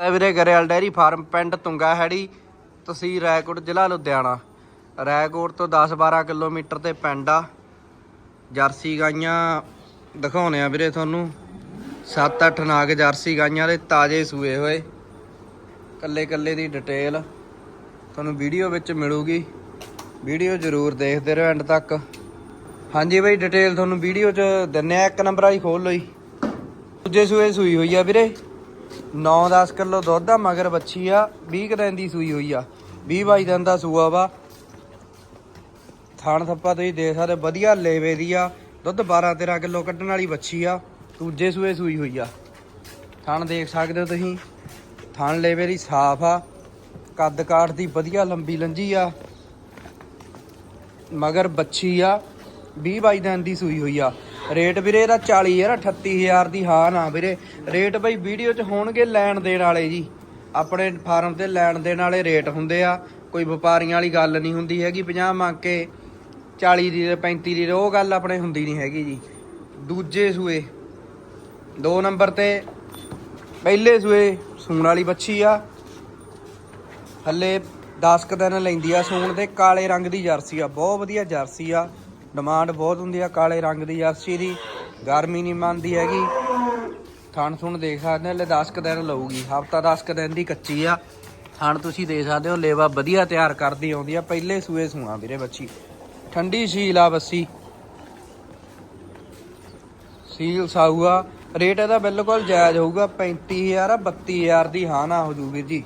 ਇਹ ਵੀਰੇ Grewal dairy farm ਪਿੰਡ ਤੁੰਗਾ ਹੈੜੀ ਤਹਿਸੀਲ ਰਾਏਕੋਟ, ਜ਼ਿਲ੍ਹਾ ਲੁਧਿਆਣਾ। ਰਾਏਕੋਟ ਤੋਂ 10-12 ਕਿਲੋਮੀਟਰ ਤੇ ਪਿੰਡ ਆ। ਜਰਸੀ ਗਾਈਆਂ ਦਿਖਾਉਣੇ ਆ ਵੀਰੇ ਤੁਹਾਨੂੰ। 7-8 ਨਾਗ ਜਰਸੀ ਗਾਈਆਂ ਦੇ ਤਾਜ਼ੇ ਸੂਏ ਹੋਏ। ਕੱਲੇ ਕੱਲੇ ਦੀ ਡਿਟੇਲ ਤੁਹਾਨੂੰ ਵੀਡੀਓ ਵਿੱਚ ਮਿਲੂਗੀ। ਵੀਡੀਓ ਜ਼ਰੂਰ ਦੇਖਦੇ ਰਹੋ ਐਂਡ ਤੱਕ। ਹਾਂਜੀ ਬਈ, ਡਿਟੇਲ ਤੁਹਾਨੂੰ ਵੀਡੀਓ 'ਚ ਦਿੰਨੇ ਆ। ਇੱਕ ਨੰਬਰ ਵਾਲੀ ਖੋਲ ਲਓ ਜੀ। ਦੂਜੇ ਸੂਏ ਸੂਈ ਹੋਈ ਆ ਵੀਰੇ। 9-10 ਕਿਲੋ ਦੁੱਧ ਆ, ਮਗਰ ਬੱਚੀ ਆ 20 ਕੁ ਦਿਨ ਦੀ ਸੂਈ ਹੋਈ ਆ। 20 22 ਦਿਨ ਦਾ ਸੂਆ ਵਾ। ਥਾਣ ਥੱਪਾ ਤੁਸੀਂ ਦੇਖ ਸਕਦੇ ਵਧੀਆ ਲੇਵੇ ਦੀ ਆ। ਦੁੱਧ 12-13 ਕਿਲੋ ਕੱਢਣ ਵਾਲੀ ਬੱਚੀ ਆ, ਦੂਜੇ ਸੂਏ ਸੂਈ ਹੋਈ ਆ। ਥਣ ਦੇਖ ਸਕਦੇ ਹੋ ਤੁਸੀਂ, ਥਣ ਲੇਵੇ ਦੀ ਸਾਫ਼ ਆ। ਕੱਦ ਕਾਠ ਦੀ ਵਧੀਆ ਲੰਬੀ ਲੰਜੀ ਆ। ਮਗਰ ਬੱਚੀ ਆ 20 22 ਦਿਨ ਦੀ ਸੂਈ ਹੋਈ ਆ। ਰੇਟ ਵੀਰੇ ਇਹਦਾ 40 ਯਾਰ 38000 ਦੀ ਹਾਂ ਨਾ ਵੀਰੇ। ਰੇਟ ਬਈ ਵੀਡੀਓ 'ਚ ਹੋਣਗੇ ਲੈਣ ਦੇਣ ਵਾਲੇ ਜੀ। ਆਪਣੇ ਫਾਰਮ ਤੇ ਲੈਣ ਦੇਣ ਵਾਲੇ ਰੇਟ ਹੁੰਦੇ ਆ। ਕੋਈ ਵਪਾਰੀਆਂ ਵਾਲੀ ਗੱਲ ਨਹੀਂ ਹੁੰਦੀ ਹੈਗੀ 50 ਮੰਗ ਕੇ 40 ਦੀ ਤੇ 35 ਦੀ ਉਹ ਗੱਲ ਆਪਣੇ ਹੁੰਦੀ ਨਹੀਂ ਹੈਗੀ ਜੀ। ਦੂਜੇ ਸੂਏ। ਦੋ ਨੰਬਰ ਤੇ ਪਹਿਲੇ ਸੂਏ ਸੂਣ ਵਾਲੀ ਬੱਚੀ ਆ। ਹੱਲੇ 10 ਕੁ ਦਿਨ ਲੈਂਦੀ ਆ ਸੂਣ ਦੇ ਕਾਲੇ ਰੰਗ ਦੀ ਜਰਸੀ ਆ, ਬਹੁਤ ਵਧੀਆ ਜਰਸੀ ਆ। ਡਿਮਾਂਡ ਬਹੁਤ ਹੁੰਦੀ ਆ, ਕਾਲੇ ਰੰਗ ਦੀ ਜਰਸੀ ਦੀ, ਗਰਮੀ ਨਹੀਂ ਮੰਨਦੀ ਹੈਗੀ। ਥਣ ਥੁਣ ਦੇਖ ਸਕਦੇ ਹੋ 10 ਕੁ ਦਿਨ ਲਊਗੀ, ਹਫਤਾ 10 ਕੁ ਦਿਨ ਦੀ ਕੱਚੀ ਆ। ਥਣ ਤੁਸੀਂ ਦੇਖ ਸਕਦੇ ਹੋ, ਲੇਵਾ ਵਧੀਆ ਤਿਆਰ ਕਰਦੀ ਆਉਂਦੀ ਆ, ਪਹਿਲੇ ਸੂਏ ਸੂਣਾ ਵੀਰੇ ਬੱਚੀ। ਠੰਡੀ ਸੀਲ ਆ ਬੱਸੀ। ਸੀਲ ਸਾਊਗਾ ਰੇਟ ਇਹਦਾ ਬਿਲਕੁਲ ਜਾਇਜ਼ ਹੋਊਗਾ 35000 ਆ 32000 ਦੀ ਹਾਂ ਨਾ ਹੋ ਜੂ ਵੀਰ ਜੀ।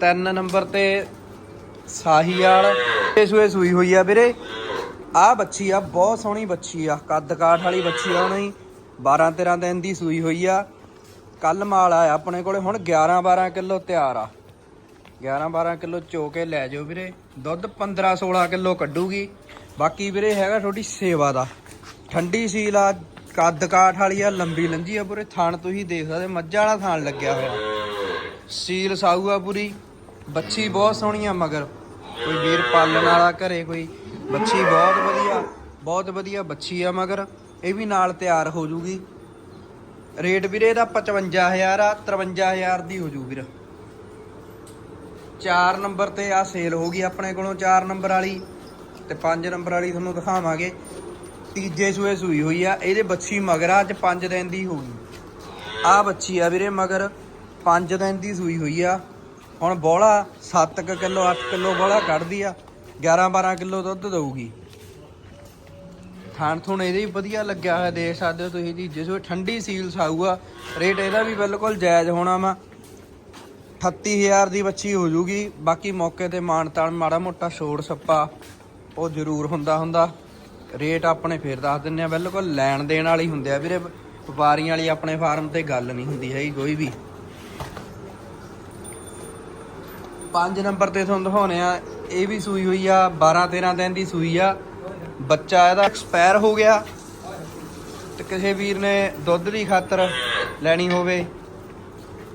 ਤਿੰਨ ਨੰਬਰ ਤੇ ਸਾਹੀਵਾਲ ਇਹ ਸੂਏ ਸੂਈ ਹੋਈ ਆ ਵੀਰੇ। ਆ ਬੱਚੀ ਆ, ਬਹੁਤ ਸੋਹਣੀ ਬੱਚੀ ਆ। ਕੱਦ ਕਾਠ ਵਾਲੀ ਬੱਚੀ ਆ ਉਹਨੇ। 12 13 ਦਿਨ ਦੀ ਸੂਈ ਹੋਈ ਆ। ਕੱਲ ਮਾਲ ਆਇਆ ਆਪਣੇ ਕੋਲੇ, ਹੁਣ 11 12 ਕਿਲੋ ਤਿਆਰ ਆ। 11 12 ਕਿਲੋ ਚੋ ਕੇ ਲੈ ਜਾਓ ਵੀਰੇ। ਦੁੱਧ 15 16 ਕਿਲੋ ਕੱਢੂਗੀ। ਬਾਕੀ ਵੀਰੇ ਹੈਗਾ ਤੁਹਾਡੀ ਸੇਵਾ ਦਾ। ਠੰਡੀ ਸੀਲ ਆ, ਕੱਦ ਕਾਠ ਵਾਲੀ ਆ, ਲੰਬੀ ਲੰਜੀ ਆ ਪੂਰੇ। ਥਾਣ ਤੁਸੀਂ ਦੇਖ ਸਕਦੇ, ਮੱਝਾਂ ਵਾਲਾ ਥਾਣ ਲੱਗਿਆ ਹੋਇਆ। ਸੀਲ ਸਾਊ ਆ ਪੂਰੀ। ਬੱਚੀ ਬਹੁਤ ਸੋਹਣੀ ਆ ਮਗਰ। ਕੋਈ ਵੀਰ ਪਾਲਣ ਵਾਲਾ ਘਰੇ ਕੋਈ ਬੱਚੀ ਬਹੁਤ ਵਧੀਆ ਬਹੁਤ ਵਧੀਆ ਬੱਚੀ ਆ ਮਗਰ, ਇਹ ਵੀ ਨਾਲ ਤਿਆਰ ਹੋ ਜੂਗੀ। ਰੇਟ ਵੀਰੇ ਇਹਦਾ 55000 ਆ 53000 ਦੀ ਹੋ ਜੂ ਵੀਰ। 4 ਨੰਬਰ ਤੇ ਆ ਸੇਲ ਹੋ ਗਈ ਆਪਣੇ ਕੋਲੋਂ 4 ਨੰਬਰ ਵਾਲੀ ਤੇ 5 ਨੰਬਰ ਵਾਲੀ ਤੁਹਾਨੂੰ ਦਿਖਾਵਾਂਗੇ। ਤੀਜੇ ਸੂਏ ਸੂਈ ਹੋਈ ਆ, ਇਹਦੇ ਬੱਚੀ ਮਗਰ ਆ, ਅੱਜ 5 ਦਿਨ ਦੀ ਹੋ ਗਈ। ਆ ਬੱਚੀ ਆ ਵੀਰੇ ਮਗਰ 5 ਦਿਨ ਦੀ ਸੂਈ ਹੋਈ ਆ। ਹੁਣ ਬੋਲਾ 7 ਕਿਲੋ 8 ਕਿਲੋ ਬੋਲਾ ਕੱਢਦੀ ਆ। 11 12 ਕਿਲੋ ਦੁੱਧ ਦਊਗੀ। ਥਾਣ ਥੁਣ ਇਹਦੇ ਵੀ ਵਧੀਆ ਲੱਗਿਆ ਹੋਇਆ, ਦੇਖ ਸਕਦੇ ਹੋ ਤੁਸੀਂ ਜੀ, ਜਿਸ ਵਿੱਚ ਠੰਡੀ ਸੀਲ ਸਾਊ ਰੇਟ ਇਹਦਾ ਵੀ ਬਿਲਕੁਲ ਜਾਇਜ਼ ਹੋਣਾ ਵਾ। 38000 ਦੀ ਬੱਚੀ ਹੋ ਜੂਗੀ, ਬਾਕੀ ਮੌਕੇ ਤੇ ਮਾਨ ਤਾਨ ਮਾੜਾ ਮੋਟਾ ਛੋੜ ਸੱਪਾ, ਉਹ ਜ਼ਰੂਰ ਹੁੰਦਾ ਹੁੰਦਾ। ਰੇਟ ਆਪਣੇ ਫੇਰ ਦੱਸ ਦਿੰਨੇ ਆ, ਬਿਲਕੁਲ ਲੈਣ ਦੇਣ ਵਾਲੀ ਹੁੰਦੇ ਆ ਵੀਰੇ, ਵਪਾਰੀਆਂ ਵਾਲੀ ਆਪਣੇ ਫਾਰਮ ਤੇ ਗੱਲ ਨਹੀਂ ਹੁੰਦੀ ਹੈਗੀ ਕੋਈ ਵੀ। ਪੰਜ ਨੰਬਰ ਤੇ ਤੁਹਾਨੂੰ ਦਿਖਾਉਣੇ ਆ। ਇਹ ਵੀ ਸੂਈ ਹੋਈ ਆ 12 13 ਦਿਨ ਦੀ ਸੂਈ ਆ। ਬੱਚਾ ਇਹਦਾ ਐਕਸਪਾਇਰ ਹੋ ਗਿਆ। ਤੇ ਕਿਸੇ ਵੀਰ ਨੇ ਦੁੱਧ ਦੀ ਖਾਤਰ ਲੈਣੀ ਹੋਵੇ।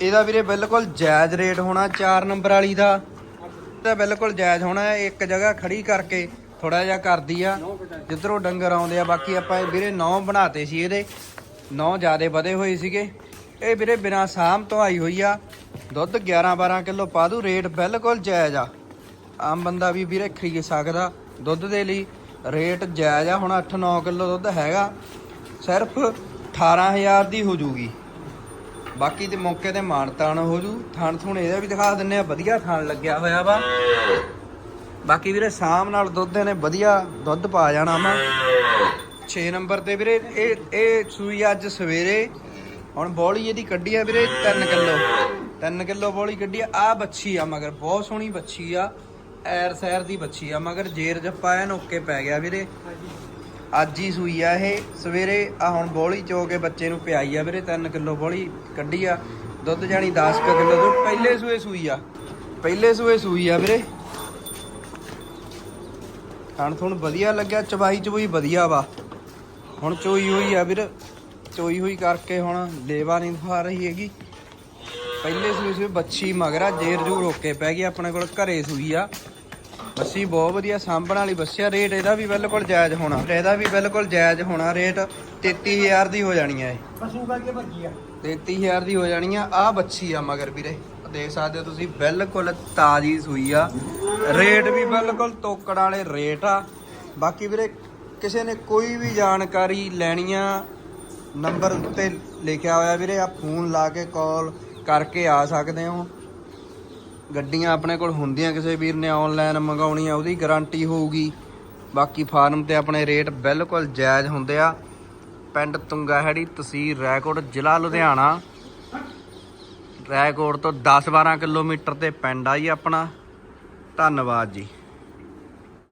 ਇਹਦਾ ਵੀਰੇ ਬਿਲਕੁਲ ਜਾਇਜ਼ ਰੇਟ ਹੋਣਾ 4 ਨੰਬਰ ਵਾਲੀ ਦਾ। ਇਹਦਾ ਬਿਲਕੁਲ ਜਾਇਜ਼ ਹੋਣਾ, ਇੱਕ ਜਗ੍ਹਾ ਖੜੀ ਕਰਕੇ ਥੋੜਾ ਜਿਹਾ ਕਰਦੀ ਆ। ਜਿੱਧਰੋਂ ਡੰਗਰ ਆਉਂਦੇ ਆ, ਬਾਕੀ ਆਪਾਂ ਇਹ ਵੀਰੇ 9 ਬਣਾਤੇ ਸੀ ਇਹਦੇ। 9 ਜਿਆਦੇ ਵਧੇ ਹੋਏ ਸੀਗੇ। ਇਹ ਵੀਰੇ ਬਿਨਾ ਸਾਮ ਤੋਂ ਆਈ ਹੋਈ ਆ। ਦੁੱਧ 11 12 ਕਿਲੋ ਪਾ ਦੂ, ਰੇਟ ਬਿਲਕੁਲ ਜਾਇਜ਼ ਆ। ਆਮ ਬੰਦਾ ਵੀ ਵੀਰੇ ਖਰੀਦ ਸਕਦਾ ਦੁੱਧ ਦੇ ਲਈ। ਰੇਟ ਜਾਇਜ਼ ਆ, ਹੁਣ 8-9 ਕਿਲੋ ਦੁੱਧ ਹੈਗਾ, ਸਿਰਫ 18000 ਦੀ ਹੋ ਜੂਗੀ। ਬਾਕੀ ਤੇ ਮੌਕੇ ਤੇ ਮਾਨਤਾਨ ਹੋ ਜੂ। ਥਣ ਥੁਣ ਇਹਦਾ ਵੀ ਦਿਖਾ ਦਿੰਨੇ ਆ, ਵਧੀਆ ਥਣ ਲੱਗਿਆ ਹੋਇਆ ਵਾ। ਬਾਕੀ ਵੀਰੇ ਸ਼ਾਮ ਨਾਲ ਦੁੱਧ ਨੇ ਵਧੀਆ ਦੁੱਧ ਪਾ ਜਾਣਾ ਵਾ। 6 ਨੰਬਰ ਤੇ ਵੀਰੇ ਇਹ ਇਹ ਸੂਈ ਅੱਜ ਸਵੇਰੇ, ਹੁਣ ਬੋਲੀ ਇਹਦੀ ਕੱਢੀ ਆ ਵੀਰੇ 3 ਕਿਲੋ। 3 ਕਿਲੋ ਬੋਲੀ ਕੱਢੀ ਆ। ਆ ਬੱਚੀ ਆ ਮਗਰ, ਬਹੁਤ ਸੋਹਣੀ ਬੱਚੀ ਆ। ਐਰ ਸੈਰ ਦੀ ਬੱਚੀ ਆ ਮਗਰ, ਜੇਰ ਜੱਪਾ ਐਨ ਓਕੇ ਪੈ ਗਿਆ ਵੀਰੇ। ਅੱਜ ਹੀ ਸੂਈ ਆ ਇਹ। ਸਵੇਰੇ ਆ ਹੁਣ ਬੋਲੀ ਚੋ ਕੇ ਬੱਚੇ ਨੂੰ ਪਿਆਈ ਆ ਵੀਰੇ 3 ਕਿਲੋ ਬੋਲੀ ਕੱਢੀ ਆ। ਦੁੱਧ ਜਾਣੀ 10 ਕਿਲੋ ਦੁੱਧ। ਪਹਿਲੇ ਸੂਏ ਸੂਈ ਆ। ਪਹਿਲੇ ਸੂਏ ਸੂਈ ਆ ਵੀਰੇ। ਖਾਣ ਤੁਹਾਨੂੰ ਵਧੀਆ ਲੱਗਿਆ, ਚਬਾਈ ਚਬੂਈ ਵਧੀਆ ਵਾ। ਹੁਣ ਚੋਈ ਹੋਈ ਆ ਵੀਰ। ਚੋਈ ਹੋਈ ਕਰਕੇ ਹੁਣ ਲੇਵਾ ਨਹੀਂ ਦਿਖਾ ਰਹੀ ਹੈਗੀ। ਪਹਿਲੇ ਸੂਈ ਸੂਈ ਬੱਚੀ ਮਗਰਾ ਜੇਰ ਜੂਰ ਰੋਕੇ ਪੈ ਗਈ ਆਪਣੇ ਕੋਲ ਘਰੇ ਸੂਈ ਆ। ਬੱਸੀ ਬਹੁਤ ਵਧੀਆ ਸਾਂਭਣ ਵਾਲੀ ਬੱਸਿਆ ਰੇਟ ਇਹਦਾ ਵੀ ਬਿਲਕੁਲ ਜਾਇਜ਼ ਹੋਣਾ। ਇਹਦਾ ਵੀ ਬਿਲਕੁਲ ਜਾਇਜ਼ ਹੋਣਾ ਰੇਟ 33000 ਦੀ ਹੋ ਜਾਣੀ ਹੈ ਇਹ। ਪਸ਼ੂ ਕਰਕੇ ਭੱਜੀ ਆ। 33000 ਦੀ ਹੋ ਜਾਣੀ ਆ ਆ ਬੱਚੀ ਆ ਮਗਰ ਵੀਰੇ। ਦੇਖ ਸਕਦੇ ਹੋ ਤੁਸੀਂ ਬਿਲਕੁਲ ਤਾਜੀ ਸੂਈ ਆ। ਰੇਟ ਵੀ ਬਿਲਕੁਲ ਤੋਕੜ ਵਾਲੇ ਰੇਟ ਆ। ਬਾਕੀ ਵੀਰੇ ਕਿਸੇ ਨੇ ਕੋਈ ਵੀ ਜਾਣਕਾਰੀ ਲੈਣੀ ਆ ਨੰਬਰ ਉੱਤੇ ਲਿਖਿਆ ਹੋਇਆ ਵੀਰੇ ਆ ਫੋਨ ਲਾ ਕੇ ਕਾਲ ਕਰਕੇ ਆ ਸਕਦੇ ਹੋ। ਗੱਡੀਆਂ ਆਪਣੇ ਕੋਲ ਹੁੰਦੀਆਂ ਕਿਸੇ ਵੀਰ ਨੇ ਆਨਲਾਈਨ ਮੰਗਾਉਣੀ ਆ ਉਹਦੀ ਗਾਰੰਟੀ ਹੋਊਗੀ। ਬਾਕੀ ਫਾਰਮ ਤੇ ਆਪਣੇ ਰੇਟ ਬਿਲਕੁਲ ਜਾਇਜ਼ ਹੁੰਦੇ ਆ। ਪਿੰਡ ਤੁੰਗਾਹੜੀ ਤਹਿਸੀਲ ਰੈਕੋਟ ਜ਼ਿਲ੍ਹਾ ਲੁਧਿਆਣਾ। ਰੈਕੋਟ ਤੋਂ 10-12 ਕਿਲੋਮੀਟਰ ਤੇ ਪਿੰਡ ਆ ਜੀ ਆਪਣਾ। ਧੰਨਵਾਦ ਜੀ।